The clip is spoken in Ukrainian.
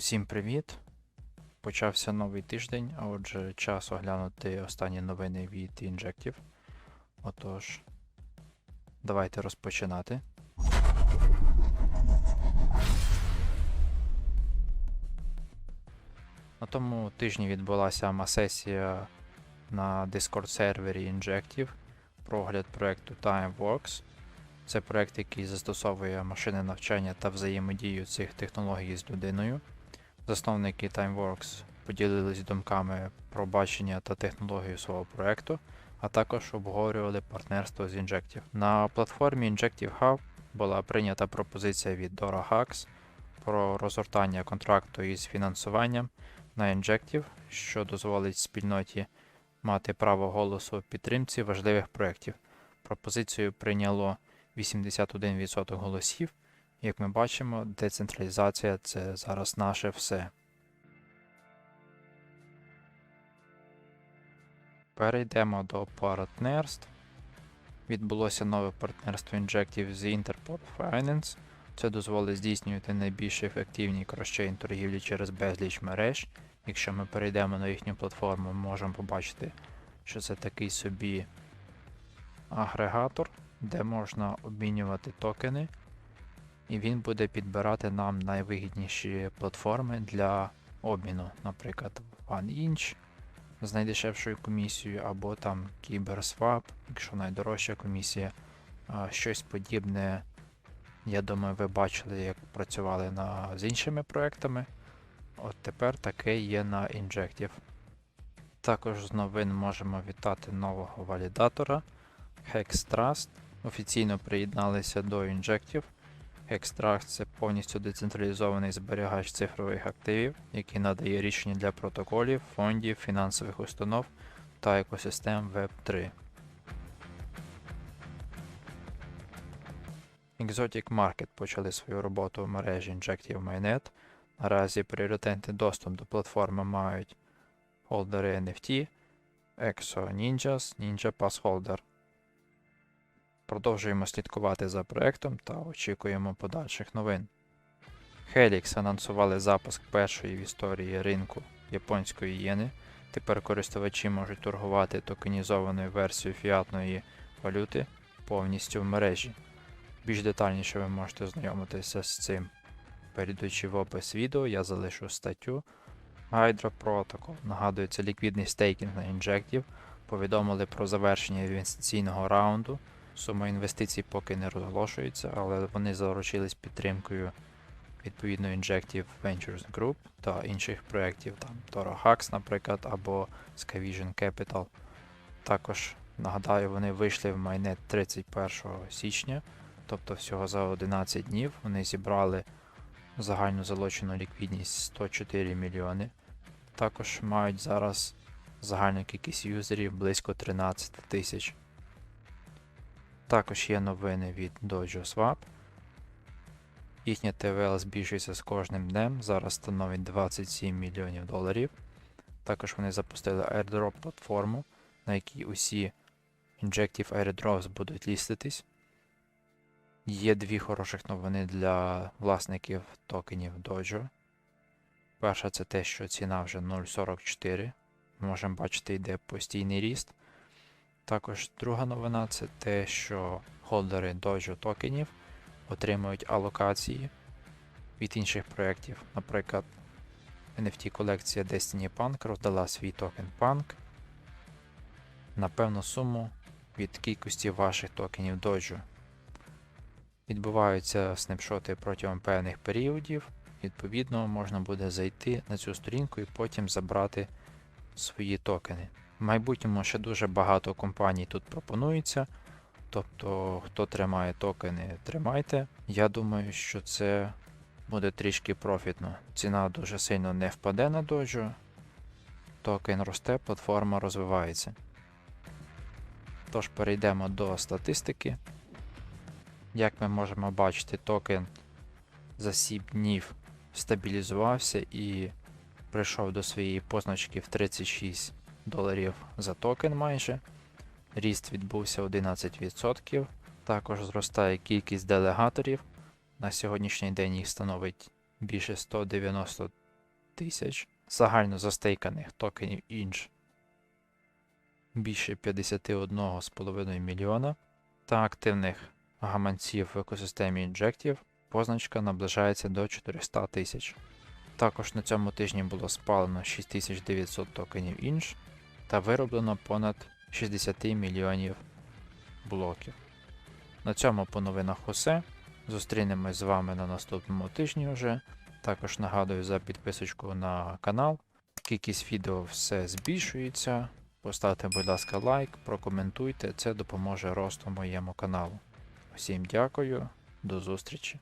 Усім привіт! Почався новий тиждень, а отже, час оглянути останні новини від Injective. Отож, давайте розпочинати. На тому тижні відбулася АМА-сесія на Discord сервері Injective про огляд проекту TimeWorks. Це проект, який застосовує машини навчання та взаємодію цих технологій з людиною. Засновники TimeWorks поділились думками про бачення та технологію свого проекту, а також обговорювали партнерство з Injective. На платформі Injective Hub була прийнята пропозиція від Dora Hacks про розгортання контракту із фінансуванням на Injective, що дозволить спільноті мати право голосу в підтримці важливих проєктів. Пропозицію прийняло 81% голосів. Як ми бачимо, децентралізація це зараз наше все. Перейдемо до партнерств. Відбулося нове партнерство Injective з Interport Finance. Це дозволить здійснювати найбільш ефективні кросчейн торгівлі через безліч мереж. Якщо ми перейдемо на їхню платформу, ми можемо побачити, що це такий собі агрегатор, де можна обмінювати токени, і він буде підбирати нам найвигідніші платформи для обміну, наприклад, OneInch з найдешевшою комісією, або там KyberSwap, якщо найдорожча комісія. Щось подібне, я думаю, ви бачили, як працювали на, з іншими проектами. От тепер таке є на Injective. Також з новин можемо вітати нового валідатора Hextrust. Офіційно приєдналися до Injective. Hextrust це повністю децентралізований зберігач цифрових активів, який надає рішення для протоколів, фондів, фінансових установ та екосистем Web3. Exotic Market почали свою роботу в мережі Injective Mainnet. Наразі пріоритетний доступ до платформи мають холдери NFT, Exo Ninjas, Ninja Pass Holder. Продовжуємо слідкувати за проектом та очікуємо подальших новин. Helix анонсували запуск першої в історії ринку японської єни. Тепер користувачі можуть торгувати токенізованою версією фіатної валюти повністю в мережі. Більш детальніше ви можете ознайомитися з цим. Перейдучи в опис відео, я залишу статтю Hydra Protocol. Нагадую, це ліквідний стейкінг на Injective. Повідомили про завершення інвестиційного раунду. Сума інвестицій поки не розголошується, але вони заручились підтримкою відповідно Injective Ventures Group та інших проєктів, там Toro Hacks, наприклад, або Skyvision Capital. Також нагадаю, вони вийшли в майнет 31 січня, тобто всього за 11 днів вони зібрали загальну залучену ліквідність 104 мільйони. Також мають зараз загальну кількість юзерів близько 13 тисяч. Також є новини від Dojo Swap. Їхня ТВЛ збільшується з кожним днем, зараз становить 27 мільйонів доларів. Також вони запустили airdrop платформу, на якій усі Injective Airdrops будуть ліститись. Є дві хороших новини для власників токенів Dojo. Перша це те, що ціна вже 0.44. Можемо бачити, йде постійний ріст. Також друга новина це те, що холдери Dojo токенів отримують алокації від інших проєктів. Наприклад, NFT колекція Destiny Punk роздала свій токен Punk на певну суму від кількості ваших токенів Dojo. Відбуваються снапшоти протягом певних періодів. Відповідно, можна буде зайти на цю сторінку і потім забрати свої токени. В майбутньому ще дуже багато компаній тут пропонується. Тобто, хто тримає токени, тримайте. Я думаю, що це буде трішки профітно. Ціна дуже сильно не впаде на дожу. Токен росте, платформа розвивається. Тож перейдемо до статистики. Як ми можемо бачити, токен за 7 днів стабілізувався і прийшов до своєї позначки в 36 доларів за токен майже. Ріст відбувся 11%. Також зростає кількість делегаторів. На сьогоднішній день їх становить більше 190 тисяч загально застейканих токенів інж більше 51,5 мільйона та активних гаманців в екосистемі інжектів позначка наближається до 400 тисяч. Також на цьому тижні було спалено 6900 токенів інж та вироблено понад 60 мільйонів блоків. На цьому по новинах усе. Зустрінемось з вами на наступному тижні вже. Також нагадую за підписочку на канал. Кількість відео все збільшується. Поставте, будь ласка, лайк, прокоментуйте, це допоможе росту моєму каналу. Всім дякую, до зустрічі!